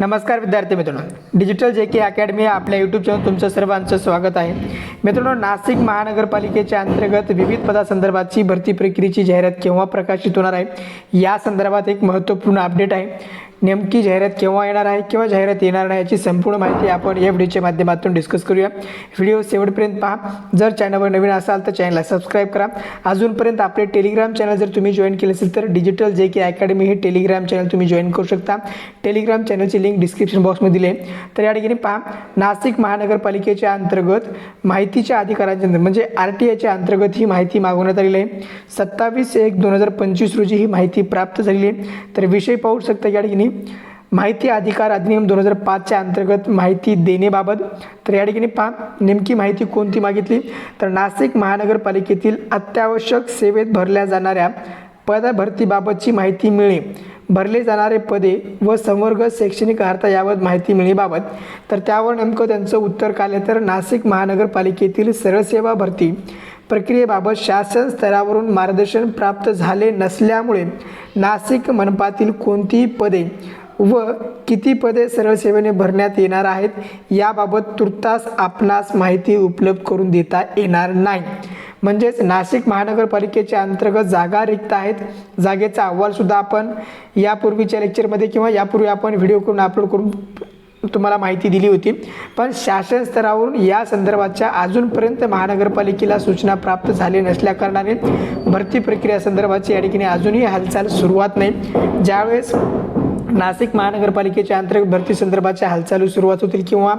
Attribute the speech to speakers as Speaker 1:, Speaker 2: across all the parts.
Speaker 1: नमस्कार विद्यार्थी मित्रांनो. डिजिटल जे के अकॅडमी आपल्या यूट्यूब चॅनल तुमचं सर्वांचं स्वागत आहे. मित्रांनो नाशिक महानगरपालिकेच्या अंतर्गत विविध पदासंदर्भातची भरती प्रक्रियेची जाहिरात केव्हा प्रकाशित होणार आहे? या संदर्भात एक महत्त्वपूर्ण अपडेट आहे. नेमकी जाहिरात केव्हा येणार आहे किंवा जाहिरात येणार नाही याची संपूर्ण माहिती आपण या व्हिडिओच्या माध्यमातून डिस्कस करूया. व्हिडिओ शेवटपर्यंत पहा. जर चॅनलवर नवीन असाल तर चॅनलला सबस्क्राईब करा. अजूनपर्यंत आपले टेलिग्राम चॅनल जर तुम्ही जॉईन केले असेल तर डिजिटल जे के अकॅडमी हे टेलिग्राम चॅनल तुम्ही जॉईन करू शकता. टेलिग्राम चॅनलची लिंक डिस्क्रिप्शन बॉक्समध्ये दिली आहे. तर या ठिकाणी पहा. नाशिक महानगरपालिकेच्या अंतर्गत माहितीच्या अधिकारांच्या म्हणजे आर टी आयच्या अंतर्गत ही माहिती मागवण्यात आलेली आहे. सत्तावीस एक दोन हजार पंचवीस रोजी ही माहिती प्राप्त झालेली आहे. तर विषय पाहू शकता या ठिकाणी. माहिती अधिकार अधिनियम दोन हजार पाचच्या अंतर्गत माहिती देणेबाबत. तर या ठिकाणी पहा नेमकी माहिती कोणती मागितली? तर नाशिक महानगरपालिकेतील अत्यावश्यक सेवेत भरल्या जाणाऱ्या पदभरतीबाबतची माहिती मिळणे भरले जाणारे पदे व संवर्ग शैक्षणिक अर्हता यावर माहिती मिळण्याबाबत तर त्यावर नेमकं त्यांचं उत्तर काय तर नाशिक महानगरपालिकेतील सरळ सेवा भरती प्रक्रियेबाबत शासन स्तरावरून मार्गदर्शन प्राप्त झाले नसल्यामुळे नाशिक मनपातील कोणतीही पदे व किती पदे सरळ सेवेने भरण्यात येणार आहेत याबाबत तुर्तास आपणास माहिती उपलब्ध करून देता येणार नाही. म्हणजेच नाशिक महानगरपालिकेच्या अंतर्गत जागा रिक्त आहेत. जागेचा अहवालसुद्धा आपण यापूर्वीच्या लेक्चरमध्ये किंवा यापूर्वी आपण व्हिडिओ करून अपलोड करून तुम्हाला माहिती दिली होती. पण शासन स्तरावरून या संदर्भाच्या अजूनपर्यंत महानगरपालिकेला सूचना प्राप्त झाली नसल्याकारणाने भरती प्रक्रिया संदर्भाची या ठिकाणी अजूनही हालचाल सुरुवात नाही. ज्यावेळेस नाशिक महानगरपालिकेच्या अंतर्गत भरती संदर्भाच्या हालचाली सुरुवात होतील किंवा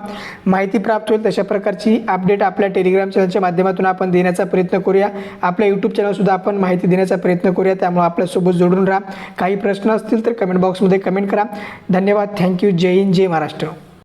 Speaker 1: माहिती प्राप्त होईल तशा प्रकारची अपडेट आपल्या टेलिग्राम चॅनलच्या माध्यमातून आपण देण्याचा प्रयत्न करूया. आपल्या यूट्यूब चॅनलसुद्धा आपण माहिती देण्याचा प्रयत्न करूया. त्यामुळे आपल्यासोबत जोडून राहा. काही प्रश्न असतील तर कमेंट बॉक्समध्ये कमेंट करा. धन्यवाद. थँक्यू जय हिंद. जय महाराष्ट्र.